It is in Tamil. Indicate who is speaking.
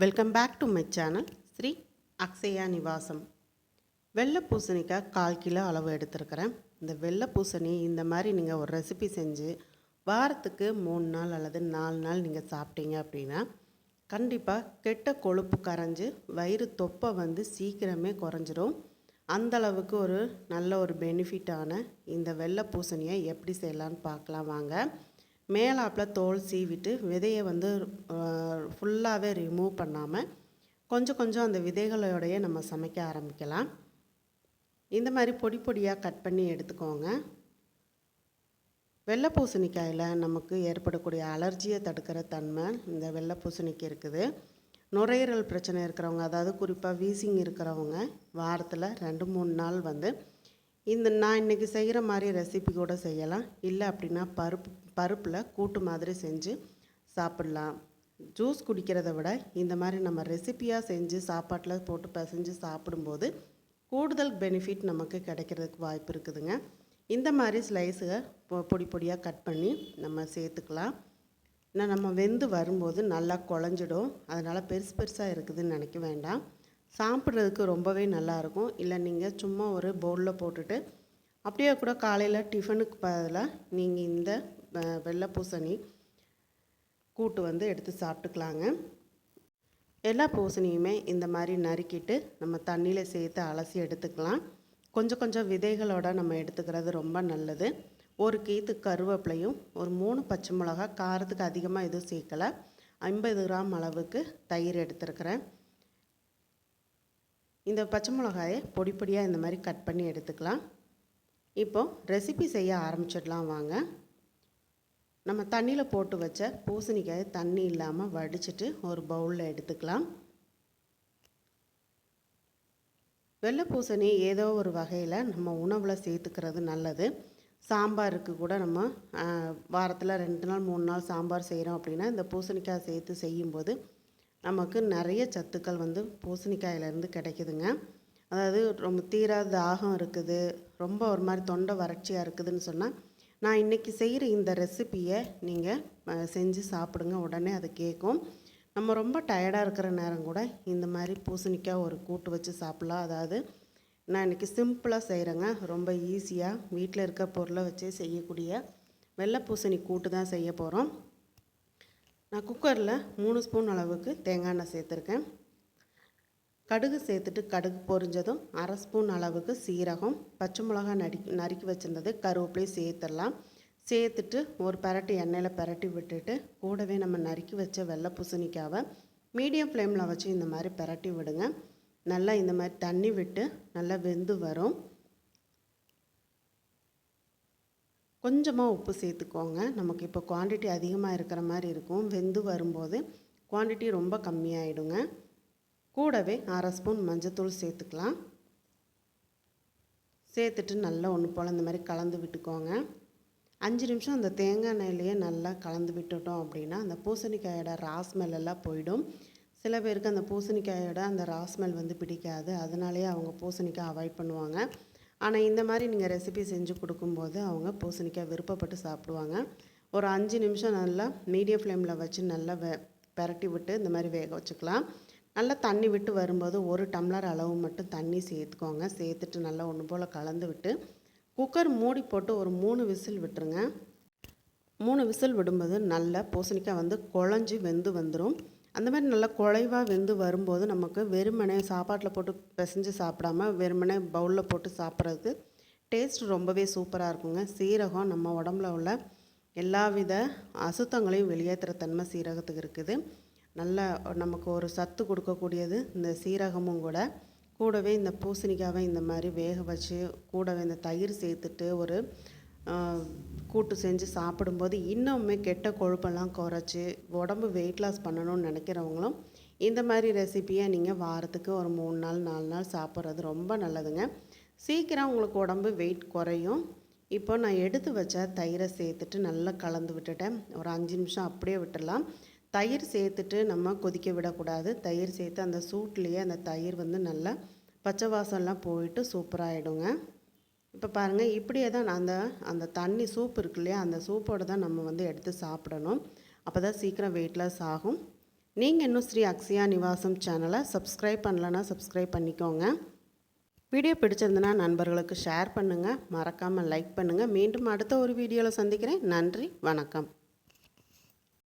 Speaker 1: Welcome back to my channel Sri Akshaya Nivasam வெள்ளை பூசணிக்காய் கால் கிலோ அளவு எடுத்திருக்கிறேன். இந்த வெள்ளை பூசணி இந்த மாதிரி நீங்கள் ஒரு ரெசிபி செஞ்சு வாரத்துக்கு மூணு நாள் அல்லது நாலு நாள் நீங்கள் சாப்பிட்டீங்க அப்படின்னா கண்டிப்பாக கெட்ட கொழுப்பு கரைஞ்சு வயிறு தொப்பை வந்து சீக்கிரமே குறைஞ்சிரும். அந்த அளவுக்கு ஒரு நல்ல ஒரு பெனிஃபிட்டான இந்த வெள்ளை பூசணியை எப்படி செய்யலான்னு பார்க்கலாம் வாங்க. மேலாப்பில் தோல் சீவிட்டு விதையை வந்து ஃபுல்லாகவே ரிமூவ் பண்ணாமல் கொஞ்சம் கொஞ்சம் அந்த விதைகளோடைய நம்ம சமைக்க ஆரம்பிக்கலாம். இந்த மாதிரி பொடி பொடியாக கட் பண்ணி எடுத்துக்கோங்க. வெள்ளை பூசணிக்காயில் நமக்கு ஏற்படக்கூடிய அலர்ஜியை தடுக்கிற தன்மை இந்த வெள்ளை பூசணிக்கு இருக்குது. நுரையீரல் பிரச்சனை இருக்கிறவங்க அதாவது குறிப்பாக வீசிங் இருக்கிறவங்க வாரத்தில் ரெண்டு மூணு நாள் வந்து இந்த நான் இன்றைக்கி செய்கிற மாதிரி ரெசிபி கூட செய்யலாம். இல்லை அப்படின்னா பருப்பு பருப்பில் கூட்டு மாதிரி செஞ்சு சாப்பிட்லாம். ஜூஸ் குடிக்கிறத விட இந்த மாதிரி நம்ம ரெசிப்பியாக செஞ்சு சாப்பாட்டில் போட்டு பிசைஞ்சு சாப்பிடும்போது கூடுதல் பெனிஃபிட் நமக்கு கிடைக்கிறதுக்கு வாய்ப்பு இருக்குதுங்க. இந்த மாதிரி ஸ்லைஸுக பொடி பொடியாக கட் பண்ணி நம்ம சேர்த்துக்கலாம். ஏன்னா நம்ம வெந்து வரும்போது நல்லா குழஞ்சிடும். அதனால் பெருசு பெருசாக இருக்குதுன்னு நினைக்க வேண்டாம். சாப்பிட்றதுக்கு ரொம்பவே நல்லாயிருக்கும் இல்லை நீங்கள் சும்மா ஒரு பவுலில் போட்டுட்டு அப்படியே கூட காலையில் டிஃபனுக்கு பதிலாக நீங்கள் இந்த வெள்ளை பூசணி கூட்டு வந்து எடுத்து சாப்பிட்டுக்கலாங்க. எல்லா பூசணியுமே இந்த மாதிரி நறுக்கிட்டு நம்ம தண்ணியில் சேர்த்து அலசி எடுத்துக்கலாம். கொஞ்சம் கொஞ்சம் விதைகளோடு நம்ம எடுத்துக்கிறது ரொம்ப நல்லது. ஒரு கீத்து கருவேப்பிலையும் ஒரு மூணு பச்சை மிளகா காரத்துக்கு அதிகமாக எதுவும் சேர்க்கலை. ஐம்பது கிராம் அளவுக்கு தயிர் எடுத்துருக்கிறேன். இந்த பச்சை மிளகாயை பொடி பொடியாக இந்த மாதிரி கட் பண்ணி எடுத்துக்கலாம். இப்போ ரெசிபி செய்ய ஆரம்பிச்சிடலாம் வாங்க. நம்ம தண்ணியில் போட்டு வச்ச பூசணிக்காயை தண்ணி இல்லாமல் வடிச்சிட்டு ஒரு பவுலில் எடுத்துக்கலாம். வெள்ளை பூசணி ஏதோ ஒரு வகையில் நம்ம உணவில் சேர்த்துக்கிறது நல்லது. சாம்பாருக்கு கூட நம்ம வாரத்தில் ரெண்டு நாள் மூணு நாள் சாம்பார் செய்கிறோம் அப்படின்னா இந்த பூசணிக்காய் சேர்த்து செய்யும்போது நமக்கு நிறைய சத்துக்கள் வந்து பூசணிக்காயிலேருந்து கிடைக்குதுங்க. அதாவது ரொம்ப தீராத தாகம் இருக்குது ரொம்ப ஒரு மாதிரி தொண்டை வறட்சியாக இருக்குதுன்னு சொன்னால் நான் இன்றைக்கி செய்கிற இந்த ரெசிப்பியை நீங்கள் செஞ்சு சாப்பிடுங்க. உடனே அது கேட்கும். நம்ம ரொம்ப டயர்டாக இருக்கிற நேரம் கூட இந்த மாதிரி பூசணிக்காய் ஒரு கூட்டு வச்சு சாப்பிட்லாம். அதாவது நான் இன்றைக்கி சிம்பிளாக செய்கிறேங்க ரொம்ப ஈஸியாக வீட்டில் இருக்க பொருளை வச்சு செய்யக்கூடிய வெள்ளை பூசணி கூட்டு தான் செய்ய போகிறோம் நான் குக்கரில் மூணு ஸ்பூன் அளவுக்கு தேங்காய் எண்ணெய் சேர்த்துருக்கேன். கடுகு சேர்த்துட்டு கடுகு பொரிஞ்சதும் அரை ஸ்பூன் அளவுக்கு சீரகம் பச்சை மிளகா நடி நறுக்கி வச்சுருந்தது கருவேப்பிலையும் சேர்த்துடலாம். சேர்த்துட்டு ஒரு பரட்டி எண்ணெயில் பரட்டி விட்டுட்டு கூடவே நம்ம நறுக்கி வச்ச வெள்ளை பூசணிக்காவை மீடியம் ஃப்ளேமில் வச்சு இந்த மாதிரி பரட்டி விடுங்க. நல்லா இந்த மாதிரி தண்ணி விட்டு நல்லா வெந்து வரும். கொஞ்சமாக உப்பு சேர்த்துக்கோங்க. நமக்கு இப்போ குவான்டிட்டி அதிகமாக இருக்கிற மாதிரி இருக்கும். வெந்து வரும்போது குவான்டிட்டி ரொம்ப கம்மியாயிடுங்க. கூடவே அரை ஸ்பூன் மஞ்சத்தூள் சேர்த்துக்கலாம். சேர்த்துட்டு நல்லா ஒன்று போல் இந்த மாதிரி கலந்து விட்டுக்கோங்க. அஞ்சு நிமிஷம் அந்த தேங்காய் எண்ணெயிலேயே நல்லா கலந்து விட்டுட்டோம் அப்படின்னா அந்த பூசணிக்காயோட ராஸ்மெல் எல்லாம் போயிடும். சில பேருக்கு அந்த பூசணிக்காயோட அந்த ராஸ்மெல் வந்து பிடிக்காது. அதனாலேயே அவங்க பூசணிக்காய் அவாய்ட் பண்ணுவாங்க. ஆனால் இந்த மாதிரி நீங்கள் ரெசிபி செஞ்சு கொடுக்கும்போது அவங்க பூசணிக்காய் விருப்பப்பட்டு சாப்பிடுவாங்க. ஒரு அஞ்சு நிமிஷம் நல்லா மீடியம் ஃப்ளேமில் வச்சு நல்லா வெ பரட்டி விட்டு இந்த மாதிரி வேக வச்சுக்கலாம். நல்லா தண்ணி விட்டு வரும்போது ஒரு டம்ளர் அளவு மட்டும் தண்ணி சேர்த்துக்கோங்க. சேர்த்துட்டு நல்லா ஒன்று போல் கலந்து விட்டு குக்கர் மூடி போட்டு ஒரு மூணு விசில் விட்டுருங்க. மூணு விசில் விடும்போது நல்லா பூசணிக்காய் வந்து குழஞ்சி வெந்து வந்துடும் அந்த மாதிரி நல்லா குழைவாக வெந்து வரும்போது நமக்கு வெறுமனே சாப்பாட்டில் போட்டு பிசைஞ்சு சாப்பிடாம வெறுமனே பவுலில் போட்டு சாப்பிட்றதுக்கு டேஸ்ட் ரொம்பவே சூப்பராக இருக்குங்க. சீரகம் நம்ம உடம்புல உள்ள எல்லா வித அசுத்தங்களையும் வெளியேற்றுற தன்மை சீரகத்துக்கு இருக்குது. நல்ல நமக்கு ஒரு சத்து கொடுக்கக்கூடியது இந்த சீரகமும் கூட. கூடவே இந்த பூசணிக்காவை இந்த மாதிரி வேக வச்சு கூடவே இந்த தயிர் சேர்த்துட்டு ஒரு கூட்டு செஞ்சு சாப்பிடும்போது இன்னுமே கெட்ட கொழுப்பெல்லாம் குறைச்சி உடம்பு வெயிட் லாஸ் பண்ணணும்னு நினைக்கிறவங்களும் இந்த மாதிரி ரெசிப்பியை நீங்கள் வாரத்துக்கு ஒரு மூணு நாள் நாலு நாள் சாப்பிட்றது ரொம்ப நல்லதுங்க. சீக்கிரம் உங்களுக்கு உடம்பு வெயிட் குறையும். இப்போ நான் எடுத்து வச்ச தயிரை சேர்த்துட்டு நல்லா கலந்து விட்டுட்டேன். ஒரு அஞ்சு நிமிஷம் அப்படியே விட்டுடலாம். தயிர் சேர்த்துட்டு நம்ம கொதிக்க விடக்கூடாது. தயிர் சேர்த்து அந்த சூட்லேயே அந்த தயிர் வந்து நல்லா பச்சை வாசம்லாம் போயிட்டு சூப்பராகிடுங்க இப்போ பாருங்கள் இப்படியே தான் அந்த அந்த தண்ணி சூப் இருக்கு இல்லையா அந்த சூப்போடு தான் நம்ம வந்து எடுத்து சாப்பிடணும். அப்போ தான் சீக்கிரம் வெயிட் லாஸ் ஆகும். நீங்கள் இன்னும் ஸ்ரீ அக்ஷயா நிவாசம் சேனலை சப்ஸ்கிரைப் பண்ணலன்னா சப்ஸ்கிரைப் பண்ணிக்கோங்க. வீடியோ பிடிச்சிருந்தனா நண்பர்களுக்கு ஷேர் பண்ணுங்கள் மறக்காமல் லைக் பண்ணுங்கள் மீண்டும் அடுத்த ஒரு வீடியோவில் சந்திக்கிறேன். நன்றி வணக்கம்.